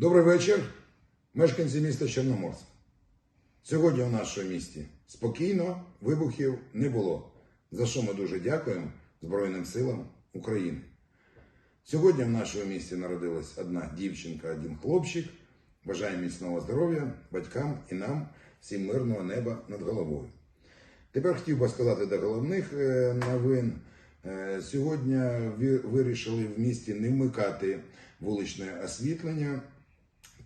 Добрий вечір, мешканці міста Чорноморськ. Сьогодні в нашому місті спокійно, вибухів не було, за що ми дуже дякуємо Збройним силам України. Сьогодні в нашому місті народилась одна дівчинка, один хлопчик. Бажаємо міцного здоров'я батькам і нам всім мирного неба над головою. Тепер хотів би сказати до головних е, новин. Е, Сьогодні вирішили в місті не вмикати вуличне освітлення.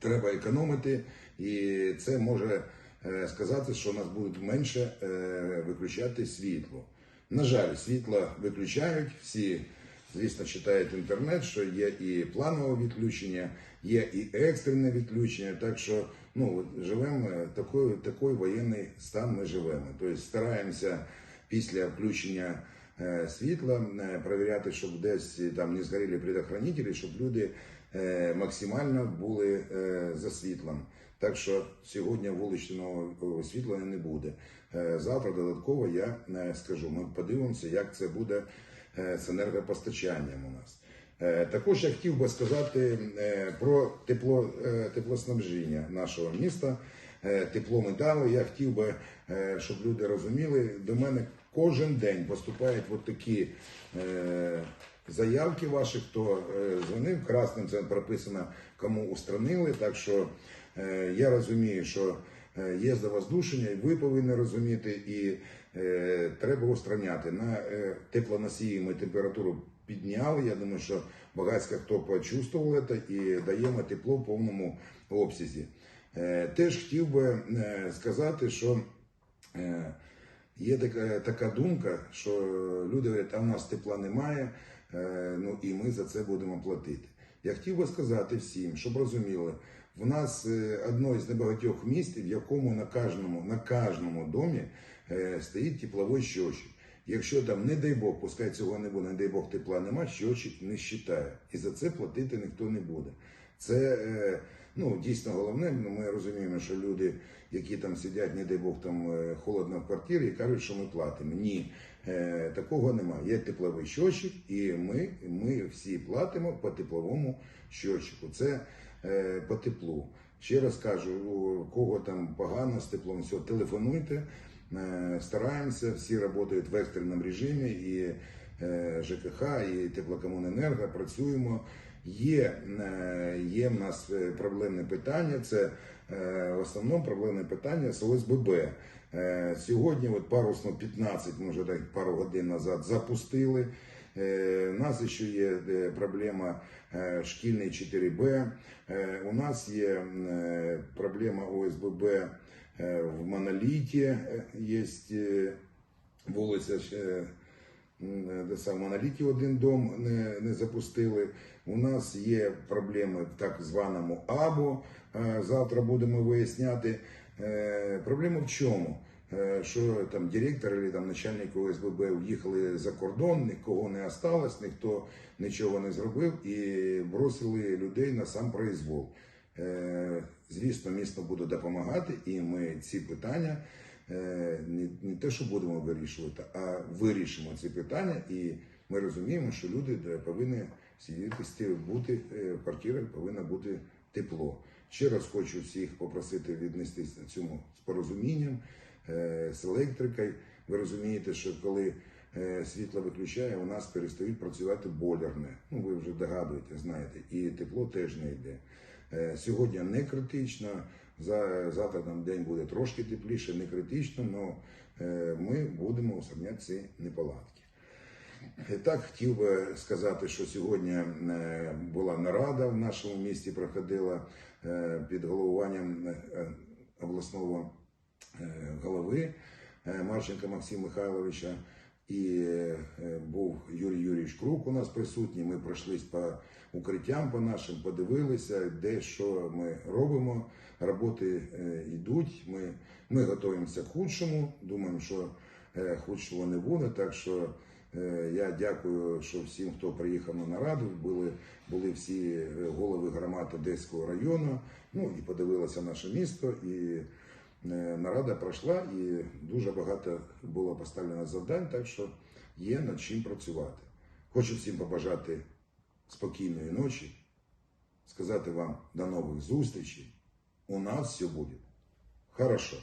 Треба економити, і це може е, сказати, що нас будуть менше е, виключати світло. На жаль, світло виключають всі. Звісно, читають інтернет, що є і планове відключення, є і екстрене відключення. Так що ну, живемо е, такий, такий воєнний стан. Ми живемо. Тобто стараємося після включення світла е, перевіряти, щоб десь е, там не згоріли предохранителі, щоб люди е, максимально були е, за світлом. Так що сьогодні вуличного освітлення не буде. Е, Завтра додатково я е, скажу. Ми подивимося, як це буде е, з енергопостачанням у нас. Е, Також я хотів би сказати е, про тепло, е, теплоснабження нашого міста. Е, Тепло ми. Я хотів би, е, щоб люди розуміли, до мене кожен день поступають от такі е, заявки ваші, хто е, дзвонив. Красним це прописано, кому устранили. Так що е, я розумію, що е, є завоздушення, і ви повинні розуміти, і е, треба устраняти. На е, теплоносії ми температуру підняли. Я думаю, що багатько хто почувствував це і даємо тепло в повному обсязі. Е, Теж хотів би е, сказати, що е, є така, така думка, що люди говорять, а в нас тепла немає, е, ну і ми за це будемо платити. Я хотів би сказати всім, щоб розуміли, в нас е, одно з небагатьох міст, в якому на кожному, на кожному домі е, стоїть тепловий щочик. Якщо там, не дай Бог, пускай цього не буде, не дай Бог тепла нема, щочик не щитає. І за це платити ніхто не буде. Це е, ну, дійсно головне. Ну, Ми розуміємо, що люди, які там сидять, не дай Бог, там е, холодно в квартирі, кажуть, що ми платимо. Ні, е, такого немає. Є тепловий щочик, і ми, ми всі платимо по тепловому щочику. Це по теплу. Ще раз кажу, у кого там погано з теплом, все, телефонуйте. Е, Стараємося, всі працюють в екстреному режимі, і е, ЖКХ, і теплокомуненерго працюємо. Є, е, є в нас е, проблемне питання. Це в основному проблемне питання з ОСББ. Е, Сьогодні, от парусно 15, може так пару годин назад запустили. Е, У нас ще є е, проблема е, шкільний 4Б. Е, У нас є проблема ОСББ в Моноліті. Є вулиця де саме в Моноліті один дом не, не запустили. У нас є проблеми в так званому АБО. Завтра будемо виясняти. Проблема в чому? Е, Що там директор або там начальник ОСББ уїхали за кордон, нікого не осталось, ніхто нічого не зробив і бросили людей на сам произвол. Е, Звісно, місто буде допомагати, і ми ці питання е, не, те, що будемо вирішувати, а вирішимо ці питання. І ми розуміємо, що люди повинні сидіти бути в квартирах, повинно бути тепло. Ще раз хочу всіх попросити віднестися цьому з порозумінням, з електрикою. Ви розумієте, що коли е, світло виключає, у нас перестають працювати бойлерне. Ну, ви вже догадуєте, знаєте, і тепло теж не йде. Е, Сьогодні не критично, за, завтра там день буде трошки тепліше, не критично, але ми будемо устраняти ці неполадки. Е, Так, хотів би сказати, що сьогодні е, була нарада в нашому місті, проходила е, під головуванням е, обласного е, голови е, Марченка Максима Михайловича. І е, був Юрій Юрійович Крук у нас присутній. Ми пройшлись по укриттям по нашим, подивилися, де що ми робимо. Роботи е, йдуть. Ми, ми готуємося к худшому. Думаємо, що е, худшого не буде. Так що е, я дякую, що всім, хто приїхав на нараду, були, були всі е, голови громад Одеського району. Ну і подивилося наше місто. І Е, нарада пройшла і дуже багато було поставлено завдань, так що є над чим працювати. Хочу всім побажати спокійної ночі, сказати вам до нових зустрічей. У нас все буде хорошо.